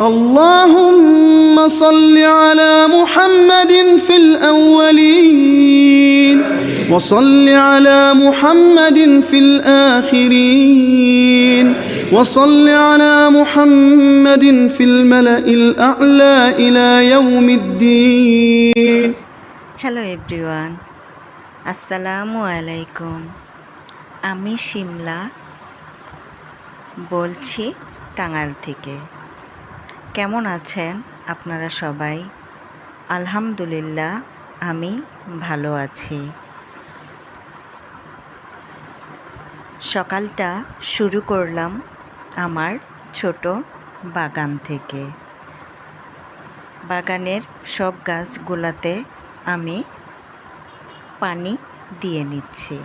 اللهم صل على محمد في الأولين وصل على محمد في الآخرين وصل على محمد في الملأ الأعلى إلى يوم الدين hello everyone আসসালামু আলাইকুম আমি শিমলা বলছি টাঙ্গাইল থেকে কেমন আছেন আপনারা সবাই? আলহামদুলিল্লাহ, আমি ভালো আছি। সকালটা শুরু করলাম আমার ছোট বাগান থেকে। বাগানের সব গাছগুলাতে আমি পানি দিয়ে নিচ্ছি।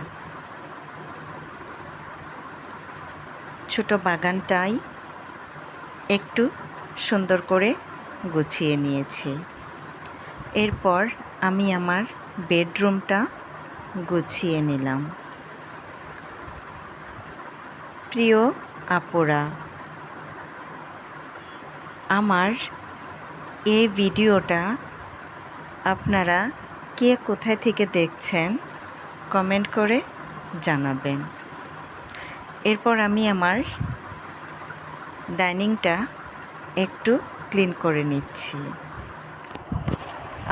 ছোট বাগানটাই একটু সুন্দর করে গুছিয়ে নিয়েছি। এরপর আমি আমার বেডরুমটা গুছিয়ে নিলাম। প্রিয় আপুরা, আমার এই ভিডিওটা আপনারা কে কোথায় থেকে দেখছেন কমেন্ট করে জানাবেন। এরপর আমি আমার ডাইনিংটা একটু ক্লিন করে নিচ্ছি।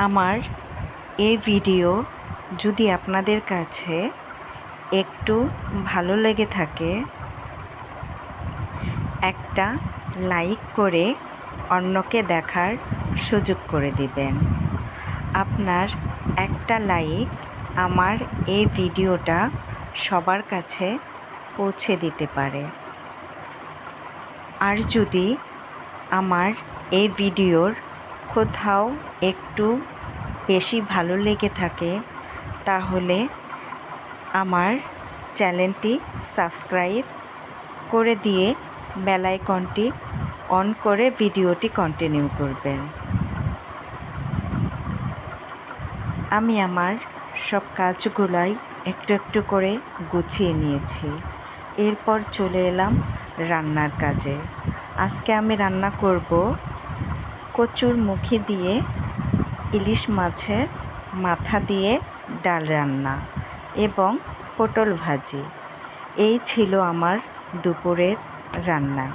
আমার এই ভিডিও যদি আপনাদের কাছে একটু ভালো লেগে থাকে, একটা লাইক করে অন্যকে দেখার সুযোগ করে দিবেন। আপনার একটা লাইক আমার এই ভিডিওটা সবার কাছে পৌঁছে দিতে পারে। আর যদি আমার এই ভিডিওর কোথাও একটু বেশি ভালো লেগে থাকে, তাহলে আমার চ্যানেলটি সাবস্ক্রাইব করে দিয়ে বেলাইকনটি অন করে ভিডিওটি কন্টিনিউ করবেন। আমি আমার সব কাজগুলাই একটু একটু করে গুছিয়ে নিয়েছি। এরপর চলে এলাম রান্নার কাজে। আজকে আমি রান্না করব কচুর মুখি দিয়ে ইলিশ মাছের মাথা দিয়ে ডাল রান্না এবং পটল ভাজি। এই ছিল আমার দুপুরের রান্না।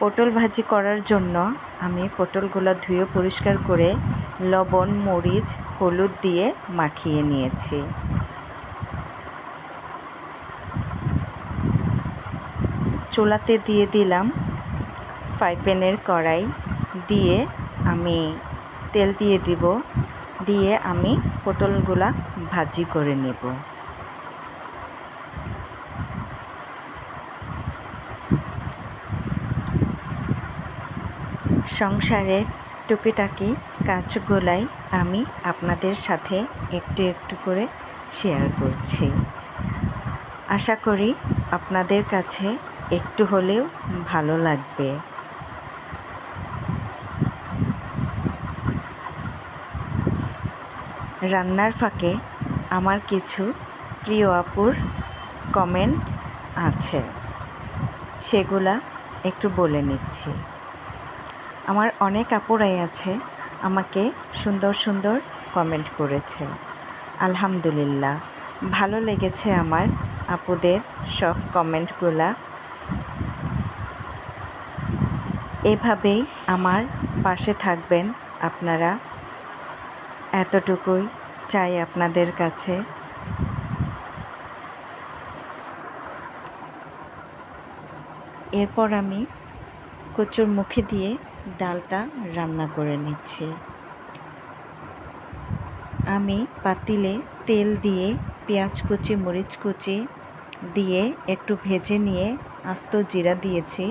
পটল ভাজি করার জন্য আমি পটলগুলো ধুয়ে পরিষ্কার করে লবণ, মরিচ, হলুদ দিয়ে মাখিয়ে নিয়েছি। চুলাতে দিয়ে দিলাম ফ্রাই প্যানের কড়াই। দিয়ে আমি তেল দিয়ে দিব। দিয়ে আমি পটলগুলা ভাজি করে নেব। সংসারের টুকিটাকি কাজগুলাই আমি আপনাদের সাথে একটু একটু করে শেয়ার করছি। আশা করি আপনাদের কাছে একটু হলেও ভালো লাগবে। রান্নার ফাঁকে আমার কিছু প্রিয় আপুর কমেন্ট আছে। সেগুলা একটু বলে নিচ্ছি। আমার অনেক আপুরাই আছে, আমাকে সুন্দর সুন্দর কমেন্ট করেছে। আলহামদুলিল্লাহ, ভালো লেগেছে আমার আপুদের সব কমেন্টগুলা এভাবেই আমার পাশে থাকবেন আপনারা। এতটুকুই চাই আপনাদের কাছে। এরপর আমি কচুর মুখে দিয়ে ডালটা রান্না করে নিচ্ছি। আমি পাতিলে তেল দিয়ে পেঁয়াজ কুচি, মরিচ কুচি দিয়ে একটু ভেজে নিয়ে আস্ত জিরা দিয়েছি।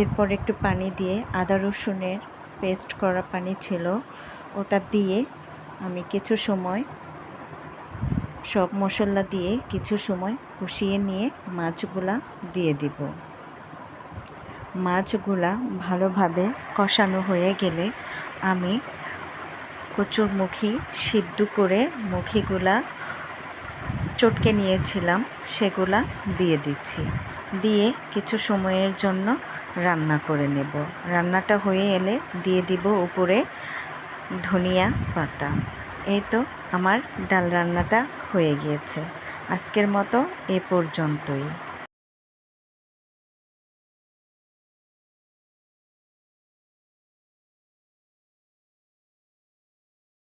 এরপর একটু পানি দিয়ে আদা রসুনের পেস্ট করা পানি ছিল, ওটা দিয়ে আমি কিছু সময় সব মশলা দিয়ে কিছু সময় কষিয়ে নিয়ে মাছগুলা দিয়ে দিব। মাছগুলা ভালোভাবে কষানো হয়ে গেলে আমি কচুর মুখি সিদ্ধ করে মুখিগুলা চটকে নিয়েছিলাম, সেগুলা দিয়ে দিচ্ছি। দিয়ে কিছু সময়ের জন্য রান্না করে নেব। রান্নাটা হয়ে এলে দিয়ে দিব উপরে ধনিয়া পাতা। এই তো আমার ডাল রান্নাটা হয়ে গিয়েছে। আজকের মতো এ পর্যন্তই।